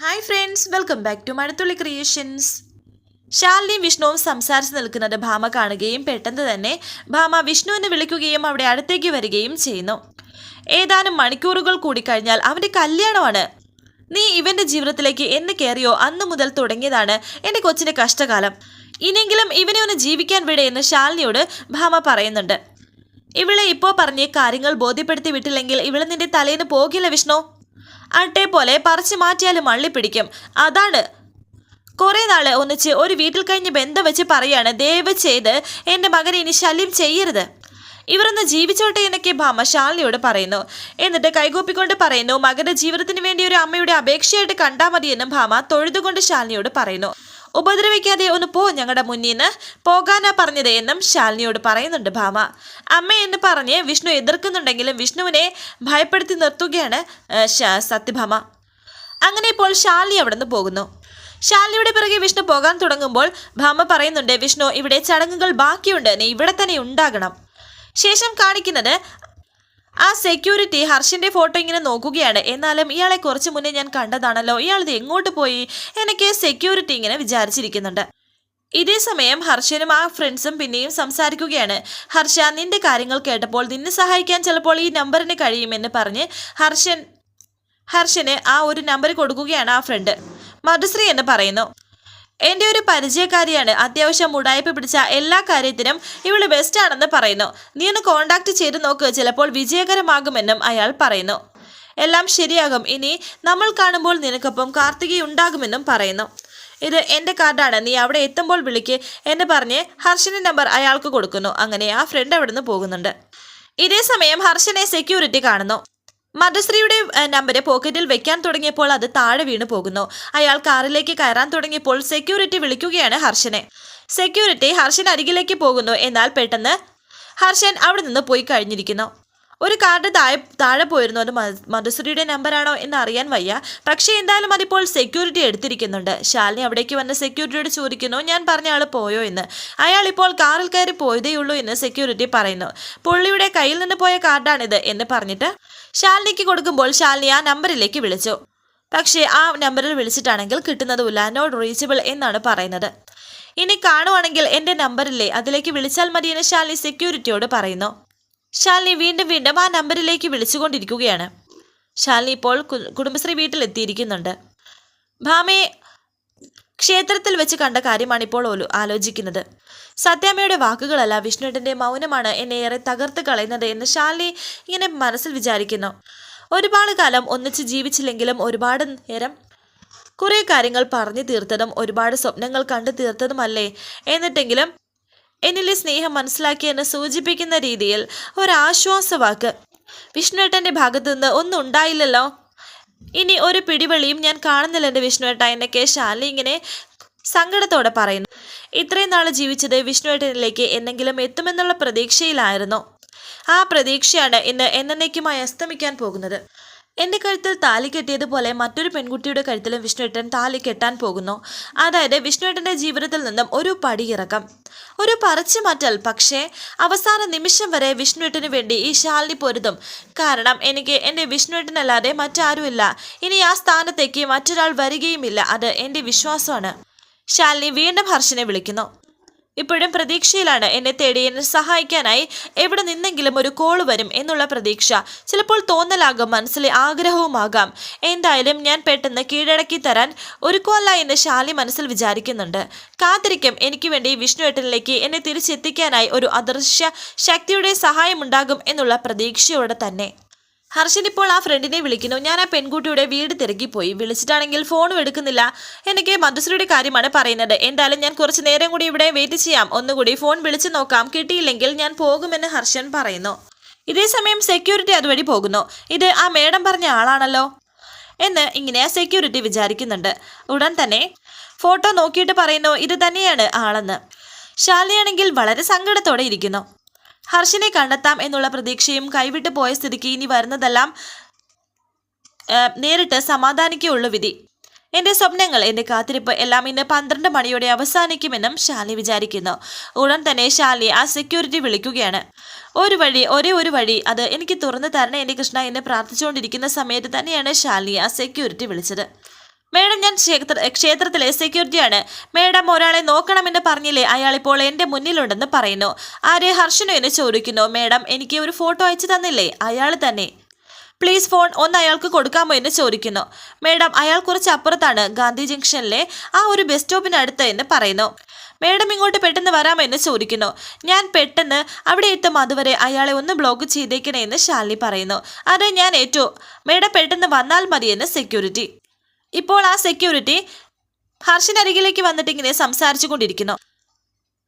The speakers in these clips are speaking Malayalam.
Hi friends welcome back to Mazhathulli creations ശാലിനിയും വിഷ്ണുവും സംസാരിച്ച് നിൽക്കുന്നത് ഭാമ കാണുകയും പെട്ടെന്ന് തന്നെ ഭാമ വിഷ്ണുവിനെ വിളിക്കുകയും അവിടെ അടുത്തേക്ക് വരികയും ചെയ്യുന്നു. ഏതാനും മണിക്കൂറുകൾ കൂടി കഴിഞ്ഞാൽ അവന്റെ കല്യാണമാണ്. നീ ഇവന്റെ ജീവിതത്തിലേക്ക് എന്ന് കയറിയോ അന്ന് മുതൽ തുടങ്ങിയതാണ് എന്റെ കൊച്ചിന്റെ കഷ്ടകാലം. ഇനിയെങ്കിലും ഇവനെ ഒന്ന് ജീവിക്കാൻ വിടേ എന്ന് ശാലിനിയോട് ഭാമ പറയുന്നുണ്ട്. ഇവളെ ഇപ്പോൾ പറഞ്ഞ് കാര്യങ്ങൾ ബോധ്യപ്പെടുത്തി വിട്ടില്ലെങ്കിൽ ഇവളെ നിന്റെ തലേന്ന് പോകില്ല വിഷ്ണു. അട്ടെ പോലെ പറിച്ചു മാറ്റിയാലും പിടിക്കും അതാണ്. കുറേ നാൾ ഒന്നിച്ച് ഒരു വീട്ടിൽ കഴിഞ്ഞ് ബന്ധം വെച്ച് പറയാണ് ദയവ് ചെയ്ത് എന്റെ മകനെ ഇനി ശല്യം ചെയ്യരുത്. ഇവരൊന്ന് ജീവിച്ചോട്ടെ എന്നൊക്കെ ഭാമ ശാലിനിയോട് പറയുന്നു. എന്നിട്ട് കൈകൂപ്പിക്കൊണ്ട് പറയുന്നു മകന്റെ ജീവിതത്തിന് വേണ്ടി ഒരു അമ്മയുടെ അപേക്ഷയായിട്ട് കണ്ടാൽ മതിയെന്നും ഭാമ തൊഴുതുകൊണ്ട് ശാലിനിയോട് പറയുന്നു. ഉപദ്രവിക്കാതെ ഒന്ന് പോ ഞങ്ങളുടെ മുന്നിൽ നിന്ന് പോകാനാ പറഞ്ഞത് എന്നും ശാലിനിയോട് പറയുന്നുണ്ട് ഭാമ. അമ്മ എന്ന് പറഞ്ഞ് വിഷ്ണു എതിർക്കുന്നുണ്ടെങ്കിലും വിഷ്ണുവിനെ ഭയപ്പെടുത്തി നിർത്തുകയാണ് സത്യഭാമ. അങ്ങനെ ഇപ്പോൾ ശാലിനി അവിടെ നിന്ന് പോകുന്നു. ശാലിനിയുടെ പിറകെ വിഷ്ണു പോകാൻ തുടങ്ങുമ്പോൾ ഭാമ പറയുന്നുണ്ട് വിഷ്ണു ഇവിടെ ചടങ്ങുകൾ ബാക്കിയുണ്ട്. നീ ഇവിടെ തന്നെ ഉണ്ടാകണം. ശേഷം കാണിക്കുന്നത് ആ സെക്യൂരിറ്റി ഹർഷിന്റെ ഫോട്ടോ ഇങ്ങനെ നോക്കുകയാണ്. എന്നാലും ഇയാളെ കുറച്ച് മുന്നേ ഞാൻ കണ്ടതാണല്ലോ. ഇയാൾ ഇത് എങ്ങോട്ട് പോയി? എനിക്ക് സെക്യൂരിറ്റി ഇങ്ങനെ വിചാരിച്ചിരിക്കുന്നുണ്ട്. ഇതേ സമയം ഹർഷനും ആ ഫ്രണ്ട്സും പിന്നെയും സംസാരിക്കുകയാണ്. ഹർഷ നിന്റെ കാര്യങ്ങൾ കേട്ടപ്പോൾ നിന്നെ സഹായിക്കാൻ ചിലപ്പോൾ ഈ നമ്പറിന് കഴിയുമെന്ന് പറഞ്ഞ് ഹർഷൻ ഹർഷന് ആ ഒരു നമ്പർ കൊടുക്കുകയാണ് ആ ഫ്രണ്ട് മധുശ്രീ എന്ന് പറയുന്നു. എന്റെ ഒരു പരിചയക്കാരിയാണ്. അത്യാവശ്യം ഉടായ്പ പിടിച്ച എല്ലാ കാര്യത്തിനും ഇവൾ ബെസ്റ്റ് ആണെന്ന് പറയുന്നു. നീ ഒന്ന് കോണ്ടാക്ട് ചെയ്ത് നോക്ക്. ചിലപ്പോൾ വിജയകരമാകുമെന്നും അയാൾ പറയുന്നു. എല്ലാം ശരിയാകും. ഇനി നമ്മൾ കാണുമ്പോൾ നിനക്കൊപ്പം കാർത്തികി ഉണ്ടാകുമെന്നും പറയുന്നു. ഇത് എന്റെ കാർഡാണ് നീ അവിടെ എത്തുമ്പോൾ വിളിക്ക്. എന്ന് പറഞ്ഞ് ഹർഷന്റെ നമ്പർ അയാൾക്ക് കൊടുക്കുന്നു. അങ്ങനെ ആ ഫ്രണ്ട് അവിടെ നിന്ന് പോകുന്നുണ്ട്. ഇതേ സമയം ഹർഷനെ സെക്യൂരിറ്റി കാണുന്നു. മധുശ്രീയുടെ നമ്പർ പോക്കറ്റിൽ വെക്കാൻ തുടങ്ങിയപ്പോൾ അത് താഴെ വീണു പോകുന്നു. അയാൾ കാറിലേക്ക് കയറാൻ തുടങ്ങിയപ്പോൾ സെക്യൂരിറ്റി വിളിക്കുകയാണ് ഹർഷനെ. സെക്യൂരിറ്റി ഹർഷൻ അരികിലേക്ക് പോകുന്നു. എന്നാൽ പെട്ടെന്ന് ഹർഷൻ അവിടെ നിന്ന് പോയി കഴിഞ്ഞിരിക്കുന്നു. ഒരു കാർഡ് താഴെ താഴെ പോയിരുന്നു. അത് മധുശ്രീയുടെ നമ്പറാണോ എന്ന് അറിയാൻ വയ്യ. പക്ഷേ എന്തായാലും അതിപ്പോൾ സെക്യൂരിറ്റി എടുത്തിരിക്കുന്നുണ്ട്. ശാലിനി അവിടേക്ക് വന്ന് സെക്യൂരിറ്റിയോട് ചോദിക്കുന്നു ഞാൻ പറഞ്ഞ ആൾ പോയോ എന്ന്? അയാൾ ഇപ്പോൾ കാറിൽ കയറി പോയതേയുള്ളൂ എന്ന് സെക്യൂരിറ്റി പറയുന്നു. പുള്ളിയുടെ കയ്യിൽ നിന്ന് പോയ കാർഡാണിത് എന്ന് പറഞ്ഞിട്ട് ശാലിനിക്ക് കൊടുക്കുമ്പോൾ ശാലിനി ആ നമ്പറിലേക്ക് വിളിച്ചു. പക്ഷേ ആ നമ്പറിൽ വിളിച്ചിട്ടാണെങ്കിൽ കിട്ടുന്നതുമില്ല നോട്ട് റീച്ചബിൾ എന്നാണ് പറയുന്നത്. ഇനി കാണുവാണെങ്കിൽ എന്റെ നമ്പറില്ലേ അതിലേക്ക് വിളിച്ചാൽ മതിയെന്ന് ശാലിനി സെക്യൂരിറ്റിയോട് പറയുന്നു. ശാലിനി വീണ്ടും വീണ്ടും ആ നമ്പറിലേക്ക് വിളിച്ചുകൊണ്ടിരിക്കുകയാണ്. ശാലിനി ഇപ്പോൾ കുടുംബശ്രീ വീട്ടിലെത്തിയിരിക്കുന്നുണ്ട്. ഭാമയെ ക്ഷേത്രത്തിൽ വെച്ച് കണ്ട കാര്യമാണ് ഇപ്പോൾ ആലോചിക്കുന്നത്. സത്യാമ്മയുടെ വാക്കുകളല്ല വിഷ്ണുവിന്റെ മൗനമാണ് എന്നെ ഏറെ തകർത്ത് കളയുന്നത് എന്ന് ശാലിനി ഇങ്ങനെ മനസ്സിൽ വിചാരിക്കുന്നു. ഒരുപാട് കാലം ഒന്നിച്ച് ജീവിച്ചില്ലെങ്കിലും ഒരുപാട് നേരം കുറേ കാര്യങ്ങൾ പറഞ്ഞു തീർത്തതും ഒരുപാട് സ്വപ്നങ്ങൾ കണ്ടു തീർത്തതുമല്ലേ എന്നിട്ടെങ്കിലും എന്നിലെ സ്നേഹം മനസ്സിലാക്കിയെന്ന് സൂചിപ്പിക്കുന്ന രീതിയിൽ ഒരാശ്വാസവാക്ക് വിഷ്ണുവേട്ടന്റെ ഭാഗത്തു നിന്ന് ഒന്നും ഉണ്ടായില്ലല്ലോ. ഇനി ഒരു പിടിവെളിയും ഞാൻ കാണുന്നില്ല എന്റെ വിഷ്ണുവേട്ട എന്നൊക്കെ ശാലി ഇങ്ങനെ സങ്കടത്തോടെ പറയുന്നു. ഇത്രയും നാൾ ജീവിച്ചത് വിഷ്ണുവേട്ടനിലേക്ക് എന്നെങ്കിലും എത്തുമെന്നുള്ള പ്രതീക്ഷയിലായിരുന്നു. ആ പ്രതീക്ഷയാണ് ഇന്ന് എന്നേക്കുമായി അസ്തമിക്കാൻ പോകുന്നത്. എന്റെ കഴുത്തിൽ താലി കെട്ടിയതുപോലെ മറ്റൊരു പെൺകുട്ടിയുടെ കഴുത്തിലും വിഷ്ണുവേട്ടൻ താലി കെട്ടാൻ പോകുന്നു. അതായത് വിഷ്ണുവേട്ടന്റെ ജീവിതത്തിൽ നിന്നും ഒരു പടിയിറക്കം ഒരു പറിച്ചു മാറ്റൽ. പക്ഷേ അവസാന നിമിഷം വരെ വിഷ്ണുവേട്ടന് വേണ്ടി ഈ ശാലിനി പൊരുതും. കാരണം എനിക്ക് എന്റെ വിഷ്ണുവേട്ടനല്ലാതെ മറ്റാരുമില്ല. ഇനി ആ സ്ഥാനത്തേക്ക് മറ്റൊരാൾ വരികയുമില്ല. അത് എന്റെ വിശ്വാസമാണ്. ശാലിനി വീണ്ടും ഹർഷനെ വിളിക്കുന്നു. ഇപ്പോഴും പ്രതീക്ഷയിലാണ് എന്നെ തേടി എന്നെ സഹായിക്കാനായി എവിടെ നിന്നെങ്കിലും ഒരു കോൾ വരും എന്നുള്ള പ്രതീക്ഷ. ചിലപ്പോൾ തോന്നലാകും മനസ്സിലെ ആഗ്രഹവുമാകാം. എന്തായാലും ഞാൻ പെട്ടെന്ന് കീഴടക്കി തരാൻ ഒരുക്കമല്ല എന്ന് ശാലി മനസ്സിൽ വിചാരിക്കുന്നുണ്ട്. കാത്തിരിക്കും എനിക്ക് വേണ്ടി വിഷ്ണു വിഷ്ണുവേട്ടനിലേക്ക് എന്നെ തിരിച്ചെത്തിക്കാനായി ഒരു അദൃശ്യ ശക്തിയുടെ സഹായമുണ്ടാകും എന്നുള്ള പ്രതീക്ഷയോടെ തന്നെ. ഹർഷൻ ഇപ്പോൾ ആ ഫ്രണ്ടിനെ വിളിക്കുന്നു. ഞാൻ ആ പെൺകുട്ടിയുടെ വീട് തിരക്കിപ്പോയി. വിളിച്ചിട്ടാണെങ്കിൽ ഫോണും എടുക്കുന്നില്ല. എനിക്ക് മധുശ്രീയുടെ കാര്യമാണ് പറയുന്നത്. എന്തായാലും ഞാൻ കുറച്ച് നേരം കൂടി ഇവിടെ വെയിറ്റ് ചെയ്യാം. ഒന്നുകൂടി ഫോൺ വിളിച്ചു നോക്കാം. കിട്ടിയില്ലെങ്കിൽ ഞാൻ പോകുമെന്ന് ഹർഷൻ പറയുന്നു. ഇതേസമയം സെക്യൂരിറ്റി അതുവഴി പോകുന്നു. ഇത് ആ മേഡം പറഞ്ഞ ആളാണല്ലോ എന്ന് ഇങ്ങനെ ആ സെക്യൂരിറ്റി വിചാരിക്കുന്നുണ്ട്. ഉടൻ തന്നെ ഫോട്ടോ നോക്കിയിട്ട് പറയുന്നു ഇത് തന്നെയാണ് ആളെന്ന്. ശാലിയാണെങ്കിൽ വളരെ സങ്കടത്തോടെ ഇരിക്കുന്നു. ഹർഷിനെ കണ്ടെത്താം എന്നുള്ള പ്രതീക്ഷയും കൈവിട്ടു പോയ സ്ഥിതിക്ക് ഇനി വരുന്നതെല്ലാം നേരിട്ട് സമാധാനിക്കുള്ളൂ വിധി. എന്റെ സ്വപ്നങ്ങൾ എന്റെ കാത്തിരിപ്പ് എല്ലാം ഇന്ന് പന്ത്രണ്ട് മണിയോടെ അവസാനിക്കുമെന്നും ഷാലി വിചാരിക്കുന്നു. ഉടൻ തന്നെ ഷാലി ആ സെക്യൂരിറ്റി വിളിക്കുകയാണ്. ഒരു വഴി ഒരേ ഒരു വഴി അത് എനിക്ക് തുറന്നു തരണേ എന്റെ കൃഷ്ണ എന്നെ പ്രാർത്ഥിച്ചുകൊണ്ടിരിക്കുന്ന സമയത്ത് തന്നെയാണ് ഷാലി ആ സെക്യൂരിറ്റി വിളിച്ചത്. മേഡം ഞാൻ ക്ഷേത്ര ക്ഷേത്രത്തിലെ സെക്യൂരിറ്റിയാണ്. മേഡം ഒരാളെ നോക്കണമെന്ന് പറഞ്ഞില്ലേ? അയാൾ ഇപ്പോൾ എന്റെ മുന്നിലുണ്ടെന്ന് പറയുന്നു. ആരെ? ഹർഷനോ എന്ന് ചോദിക്കുന്നു. മേഡം എനിക്ക് ഒരു ഫോട്ടോ അയച്ചു തന്നില്ലേ? അയാൾ തന്നെ. പ്ലീസ് ഫോൺ ഒന്ന് അയാൾക്ക് കൊടുക്കാമോ എന്ന് ചോദിക്കുന്നു. മേഡം അയാൾ കുറച്ച് അപ്പുറത്താണ്. ഗാന്ധി ജംഗ്ഷനിലെ ആ ഒരു ബസ് സ്റ്റോപ്പിനടുത്ത് എന്ന് പറയുന്നു. മേഡം ഇങ്ങോട്ട് പെട്ടെന്ന് വരാമോ എന്ന് ചോദിക്കുന്നു. ഞാൻ പെട്ടെന്ന് അവിടെ എത്തും. അതുവരെ അയാളെ ഒന്ന് ബ്ലോക്ക് ചെയ്തേക്കണേ എന്ന് ശാലി പറയുന്നു. അതെ ഞാൻ ഏറ്റു. മേഡം പെട്ടെന്ന് വന്നാൽ മതിയെന്ന് സെക്യൂരിറ്റി ഇപ്പോൾ ആ സെക്യൂരിറ്റി ഹർഷിനരികിലേക്ക് വന്നിട്ട് ഇങ്ങനെ സംസാരിച്ചു കൊണ്ടിരിക്കുന്നു.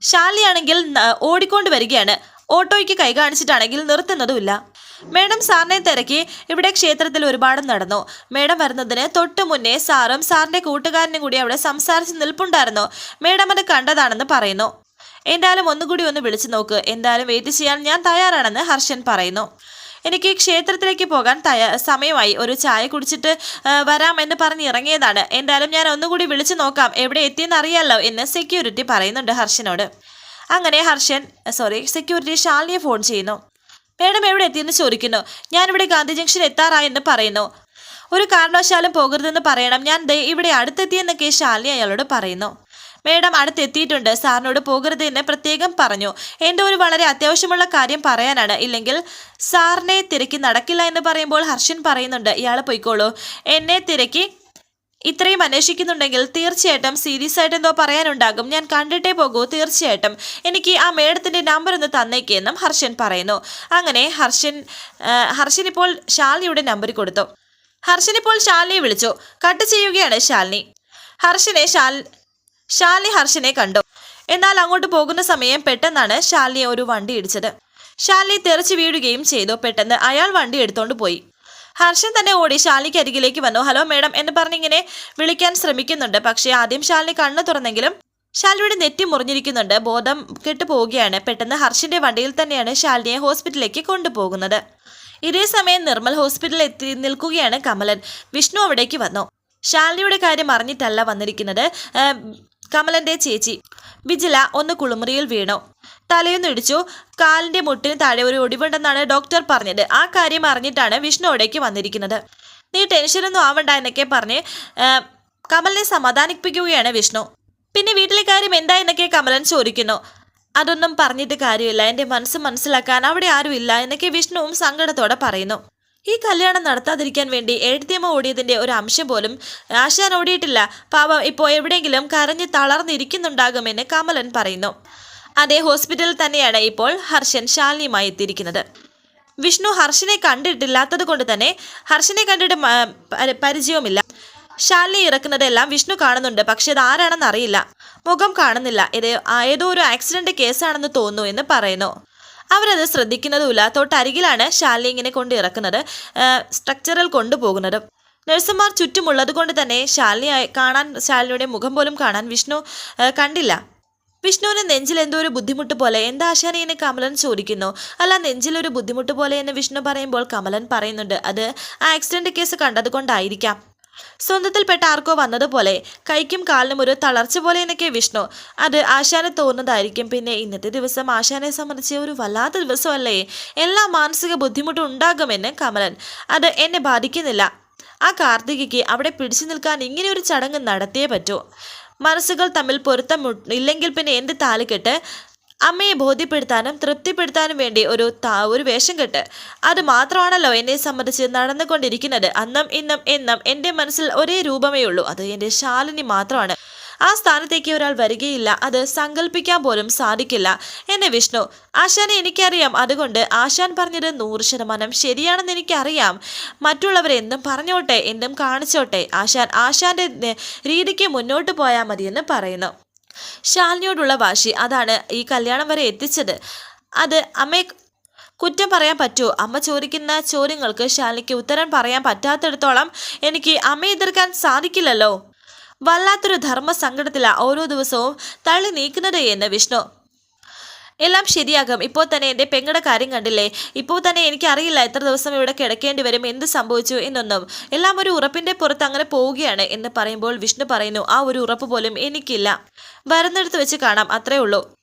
ശാലിയാണെങ്കിൽ ന- ഓടിക്കൊണ്ട് വരികയാണ്. ഓട്ടോയ്ക്ക് കൈ കാണിച്ചിട്ടാണെങ്കിൽ നിർത്തുന്നതുമില്ല. മേഡം സാറിനെ തിരക്കി ഇവിടെ ക്ഷേത്രത്തിൽ ഒരുപാട് നടന്നു. മേഡം വരുന്നതിന് തൊട്ട് മുന്നേ സാറും സാറിന്റെ കൂട്ടുകാരനും കൂടി അവിടെ സംസാരിച്ച് നിൽപ്പുണ്ടായിരുന്നു. മേഡം അത് കണ്ടതാണെന്ന് പറയുന്നു. എന്തായാലും ഒന്നുകൂടി ഒന്ന് വിളിച്ചു നോക്ക്. എന്തായാലും വെയിറ്റ് ചെയ്യാൻ ഞാൻ തയ്യാറാണെന്ന് ഹർഷൻ പറയുന്നു. എനിക്ക് ക്ഷേത്രത്തിലേക്ക് പോകാൻ സമയമായി. ഒരു ചായ കുടിച്ചിട്ട് വരാമെന്ന് പറഞ്ഞ് ഇറങ്ങിയതാണ്. എന്തായാലും ഞാൻ ഒന്നുകൂടി വിളിച്ചു നോക്കാം. എവിടെ എത്തിയെന്ന് അറിയാമല്ലോ എന്ന് സെക്യൂരിറ്റി പറയുന്നുണ്ട് ഹർഷനോട്. അങ്ങനെ ഹർഷൻ സോറി സെക്യൂരിറ്റി ഷാലിനിയെ ഫോൺ ചെയ്യുന്നു. മേഡം എവിടെ എത്തിയെന്ന് ചോദിക്കുന്നു. ഞാനിവിടെ ഗാന്ധി ജംഗ്ഷൻ എത്താറായെന്ന് പറയുന്നു. ഒരു കാരണവശാലും പോകരുതെന്ന് പറയണം. ഞാൻ ഇവിടെ അടുത്തെത്തിയെന്നൊക്കെ ശാലിനി അയാളോട് പറയുന്നു. മേഡം അടുത്തെത്തിയിട്ടുണ്ട്. സാറിനോട് പോകരുത് എന്ന് പ്രത്യേകം പറഞ്ഞു. എന്റെ ഒരു വളരെ അത്യാവശ്യമുള്ള കാര്യം പറയാനാണ്. ഇല്ലെങ്കിൽ സാറിനെ തിരക്കി നടക്കില്ല എന്ന് പറയുമ്പോൾ ഹർഷൻ പറയുന്നുണ്ട്. ഇയാൾ പോയിക്കോളൂ. എന്നെ തിരക്കി ഇത്രയും അന്വേഷിക്കുന്നുണ്ടെങ്കിൽ തീർച്ചയായിട്ടും സീരിയസ് ആയിട്ട് എന്തോ പറയാനുണ്ടാകും. ഞാൻ കണ്ടിട്ടേ പോകൂ തീർച്ചയായിട്ടും. എനിക്ക് ആ മേഡത്തിന്റെ നമ്പർ ഒന്ന് തന്നേക്കെന്നും ഹർഷൻ പറയുന്നു. അങ്ങനെ ഹർഷൻ ഹർഷൻ ഇപ്പോൾ ശാലിനിയുടെ നമ്പർ കൊടുത്തു. ഹർഷൻ ഇപ്പോൾ ശാലിനിയെ വിളിച്ചു. കട്ട് ചെയ്യുകയാണ് ശാലിനി. ഹർഷനെ ശാൽ ശാലിനി ഹർഷനെ കണ്ടു. എന്നാൽ അങ്ങോട്ട് പോകുന്ന സമയം പെട്ടെന്നാണ് ഷാലിയെ ഒരു വണ്ടി ഇടിച്ചത്. ഷാലി തെറിച്ച് വീഴുകയും ചെയ്തു. പെട്ടെന്ന് അയാൾ വണ്ടി എടുത്തോണ്ട് പോയി. ഹർഷൻ തന്നെ ഓടി ഷാലിക്ക് അരികിലേക്ക് വന്നു. ഹലോ മേഡം എന്ന് പറഞ്ഞിങ്ങനെ വിളിക്കാൻ ശ്രമിക്കുന്നുണ്ട്. പക്ഷേ ആദ്യം ഷാലിനി കണ്ണു തുറന്നെങ്കിലും ഷാലിയുടെ നെറ്റി മുറിഞ്ഞിരിക്കുന്നുണ്ട്. ബോധം കെട്ടു പോവുകയാണ്. പെട്ടെന്ന് ഹർഷിന്റെ വണ്ടിയിൽ തന്നെയാണ് ഷാലിനിയെ ഹോസ്പിറ്റലിലേക്ക് കൊണ്ടുപോകുന്നത്. ഇതേ സമയം നിർമ്മൽ ഹോസ്പിറ്റലിൽ എത്തി നിൽക്കുകയാണ് കമലൻ. വിഷ്ണു അവിടേക്ക് വന്നു. ശാലിനിയുടെ കാര്യം അറിഞ്ഞിട്ടല്ല വന്നിരിക്കുന്നത്. കമലന്റെ ചേച്ചി. വിജില ഒന്ന് കുളിമുറിയിൽ വീണു. തലയൊന്നിടിച്ചു കാലിന്റെ മുട്ടിന് താഴെ ഒരു ഒടിവുണ്ടെന്നാണ് ഡോക്ടർ പറഞ്ഞത്. ആ കാര്യം അറിഞ്ഞിട്ടാണ് വിഷ്ണു അവിടേക്ക് വന്നിരിക്കുന്നത്. നീ ടെൻഷനൊന്നും ആവണ്ട എന്നൊക്കെ പറഞ്ഞ് കമലിനെ സമാധാനിപ്പിക്കുകയാണ് വിഷ്ണു. പിന്നെ വീട്ടിലെ കാര്യം എന്താ എന്നൊക്കെ കമലൻ ചോദിക്കുന്നു. അതൊന്നും പറഞ്ഞിട്ട് കാര്യമില്ല. എന്റെ മനസ്സ് മനസ്സിലാക്കാൻ അവിടെ ആരും ഇല്ല എന്നൊക്കെ വിഷ്ണുവും സങ്കടത്തോടെ പറയുന്നു. ഈ കല്യാണം നടത്താതിരിക്കാൻ വേണ്ടി എഴുത്തിയമ്മ ഓടിയതിന്റെ ഒരു അംശം പോലും ആശാൻ ഓടിയിട്ടില്ല. പാവം ഇപ്പോൾ എവിടെയെങ്കിലും കരഞ്ഞ് തളർന്നിരിക്കുന്നുണ്ടാകുമെന്ന് കമലൻ പറയുന്നു. അതേ ഹോസ്പിറ്റലിൽ തന്നെയാണ് ഇപ്പോൾ ഹർഷൻ ശാലിനിയുമായി എത്തിയിരിക്കുന്നത്. വിഷ്ണു ഹർഷനെ കണ്ടിട്ടില്ലാത്തത് കൊണ്ട് തന്നെ ഹർഷനെ കണ്ടിട്ട് പരിചയവുമില്ല. ശാലിനി ഇറക്കുന്നതെല്ലാം വിഷ്ണു കാണുന്നുണ്ട് പക്ഷെ അത് ആരാണെന്ന് അറിയില്ല. മുഖം കാണുന്നില്ല. ഇത് ഏതോ ഒരു ആക്സിഡന്റ് കേസാണെന്ന് തോന്നുന്നു എന്ന് പറയുന്നു. അവരത് ശ്രദ്ധിക്കുന്നതുമില്ല. തൊട്ടരികിലാണ് ശാലിനി ഇങ്ങനെ കൊണ്ട് ഇറക്കുന്നത്. സ്ട്രക്ചറിൽ കൊണ്ടുപോകുന്നത്. നഴ്സുമാർ ചുറ്റുമുള്ളത് കൊണ്ട് തന്നെ ശാലിനി കാണാൻ ശാലിനിയുടെ മുഖം പോലും കാണാൻ വിഷ്ണു കണ്ടില്ല. വിഷ്ണുവിന് നെഞ്ചിൽ എന്തോ ഒരു ബുദ്ധിമുട്ട് പോലെ. എന്താ ആശാനെ എന്ന് കമലൻ ചോദിക്കുന്നു? അല്ല നെഞ്ചിലൊരു ബുദ്ധിമുട്ട് പോലെ എന്ന് വിഷ്ണു പറയുമ്പോൾ കമലൻ പറയുന്നുണ്ട്. അത് ആക്സിഡന്റ് കേസ് കണ്ടതുകൊണ്ടായിരിക്കാം സ്വന്തത്തിൽപ്പെട്ട ആർക്കോ വന്നതുപോലെ കൈക്കും കാലിനും ഒരു തളർച്ച പോലെ എന്നൊക്കെ വിഷ്ണു. അത് ആശാനെ തോന്നുന്നതായിരിക്കും. പിന്നെ ഇന്നത്തെ ദിവസം ആശാനെ സംബന്ധിച്ച് ഒരു വല്ലാത്ത ദിവസമല്ലേ? എല്ലാ മാനസിക ബുദ്ധിമുട്ടും ഉണ്ടാകുമെന്ന് കമലൻ. അത് എന്നെ ബാധിക്കുന്നില്ല. ആ കാർത്തികയ്ക്ക് അവിടെ പിടിച്ചു നിൽക്കാൻ ഇങ്ങനെ ഒരു ചടങ്ങ് നടത്തിയേ പറ്റൂ. മനസ്സുകൾ തമ്മിൽ പൊരുത്തം ഇല്ലെങ്കിൽ പിന്നെ എന്ത് താലിക്കെട്ട് അമ്മയെ ബോധ്യപ്പെടുത്താനും തൃപ്തിപ്പെടുത്താനും വേണ്ടി ഒരു ഒരു വേഷം കെട്ട്. അത് മാത്രമാണല്ലോ എന്നെ സംബന്ധിച്ച് നടന്നുകൊണ്ടിരിക്കുന്നത്. അന്നും ഇന്നും എന്നും എന്റെ മനസ്സിൽ ഒരേ രൂപമേ ഉള്ളൂ. അത് എന്റെ ശാലിനി മാത്രമാണ്. ആ സ്ഥാനത്തേക്ക് ഒരാൾ വരികയില്ല. അത് സങ്കല്പിക്കാൻ പോലും സാധിക്കില്ല. എന്നെ വിഷ്ണു ആശാനെ എനിക്കറിയാം. അതുകൊണ്ട് ആശാൻ പറഞ്ഞത് നൂറ് ശതമാനം ശരിയാണെന്ന് എനിക്കറിയാം. മറ്റുള്ളവർ എന്തും പറഞ്ഞോട്ടെ എന്തും കാണിച്ചോട്ടെ. ആശാൻ ആശാന്റെ രീതിക്ക് മുന്നോട്ട് പോയാൽ മതിയെന്ന് പറയുന്നു. ശാലിനിയോടുള്ള വാശി. അതാണ് ഈ കല്യാണം വരെ എത്തിച്ചത്. അത് അമ്മയെ കുറ്റം പറയാൻ പറ്റുമോ? അമ്മ ചോദിക്കുന്ന ചോദ്യങ്ങൾക്ക് ശാലിനിക്ക് ഉത്തരം പറയാൻ പറ്റാത്തിടത്തോളം എനിക്ക് അമ്മയെ എതിർക്കാൻ സാധിക്കില്ലല്ലോ. വല്ലാത്തൊരു ധർമ്മ സങ്കടത്തിലാണ് ഓരോ ദിവസവും തള്ളി നീക്കുന്നത് എന്ന് വിഷ്ണു. എല്ലാം ശരിയാകും. ഇപ്പോൾ തന്നെ എന്റെ പെങ്ങളുടെ കാര്യം കണ്ടില്ലേ? ഇപ്പോൾ തന്നെ എനിക്കറിയില്ല എത്ര ദിവസം ഇവിടെ കിടക്കേണ്ടി വരും എന്ത് സംഭവിച്ചു എന്നൊന്നും. എല്ലാം ഒരു ഉറപ്പിന്റെ പുറത്ത് അങ്ങനെ പോവുകയാണ് എന്ന് പറയുമ്പോൾ വിഷ്ണു പറയുന്നു ആ ഒരു ഉറപ്പ് പോലും എനിക്കില്ല. വരുന്നിടത്ത് വെച്ച് കാണാം അത്രേ ഉള്ളൂ.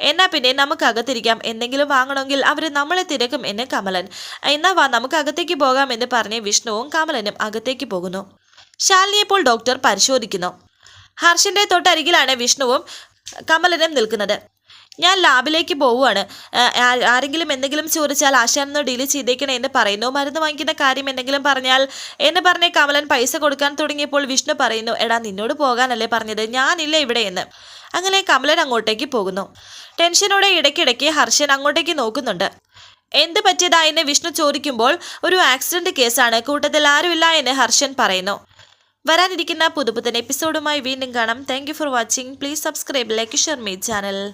എന്നാ പിന്നെ നമുക്ക് അകത്തിരിക്കാം എന്തെങ്കിലും വാങ്ങണമെങ്കിൽ അവർ നമ്മളെ തിരക്കും എന്ന് കമലൻ. എന്നാ വാ നമുക്ക് അകത്തേക്ക് പോകാം എന്ന് പറഞ്ഞ് വിഷ്ണുവും കമലനും അകത്തേക്ക് പോകുന്നു. ശാലിനിയെ ഇപ്പോൾ ഡോക്ടർ പരിശോധിക്കുന്നു. ഹർഷന്റെ തൊട്ടരികിലാണ് വിഷ്ണുവും കമലനും നിൽക്കുന്നത്. ഞാൻ ലാബിലേക്ക് പോവുകയാണ്. ആരെങ്കിലും എന്തെങ്കിലും ചോദിച്ചാൽ ആശാനൊന്ന് ഡീൽ ചെയ്തേക്കണേ എന്ന് പറയുന്നു. മരുന്ന് വാങ്ങിക്കുന്ന കാര്യം എന്തെങ്കിലും പറഞ്ഞാൽ എന്ന് പറഞ്ഞ് കമലൻ പൈസ കൊടുക്കാൻ തുടങ്ങിയപ്പോൾ വിഷ്ണു പറയുന്നു എടാ നിന്നോട് പോകാനല്ലേ പറഞ്ഞത്? ഞാനില്ല ഇവിടെ എന്ന്. അങ്ങനെ കമലൻ അങ്ങോട്ടേക്ക് പോകുന്നു. ടെൻഷനോടെ ഇടയ്ക്കിടയ്ക്ക് ഹർഷൻ അങ്ങോട്ടേക്ക് നോക്കുന്നുണ്ട്. എന്ത് പറ്റിയതാ? എന്ന് വിഷ്ണു ചോദിക്കുമ്പോൾ ഒരു ആക്സിഡന്റ് കേസാണ്. കൂട്ടത്തിൽ ആരുമില്ല എന്ന് ഹർഷൻ പറയുന്നു. വരാനിരിക്കുന്ന പുതുപുത്തൻ എപ്പിസോഡുമായി വീണ്ടും കാണാം. Thank for watching please subscribe like share me channel